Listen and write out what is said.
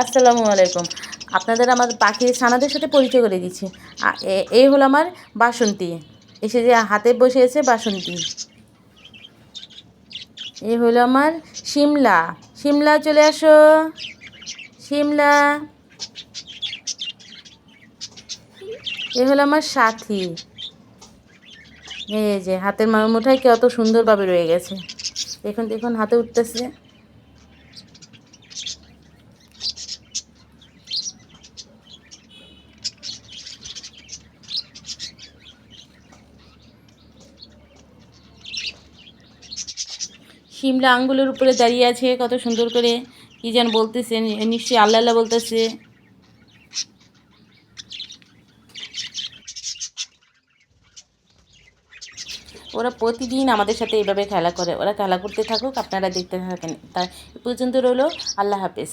আসসালামু আলাইকুম। আপনাদের আমার পাখির ছানাদের সাথে পরিচয় করে দিচ্ছি। এই হলো আমার বাসন্তী। এসে যে হাতে বসে আছে বাসন্তী। এই হলো আমার শিমলা। শিমলা, চলে আসো। শিমলা। এ হলো আমার সাথী। এই যে হাতের মুঠায় কত সুন্দরভাবে রয়ে গেছে। দেখুন দেখুন, হাতে উঠতেছে। শিমলা আঙ্গুলের উপরে দাঁড়িয়ে আছে, কত সুন্দর করে। কি যেন বলতেছে নিশ্চয়ই আল্লাহ আল্লাহ বলতেছে। ওরা প্রতিদিন আমাদের সাথে এইভাবে খেলা করে। ওরা খেলা করতে থাকুক, আপনারা দেখতে থাকেন। তা পর্যন্ত রইল। আল্লাহ হাফেজ।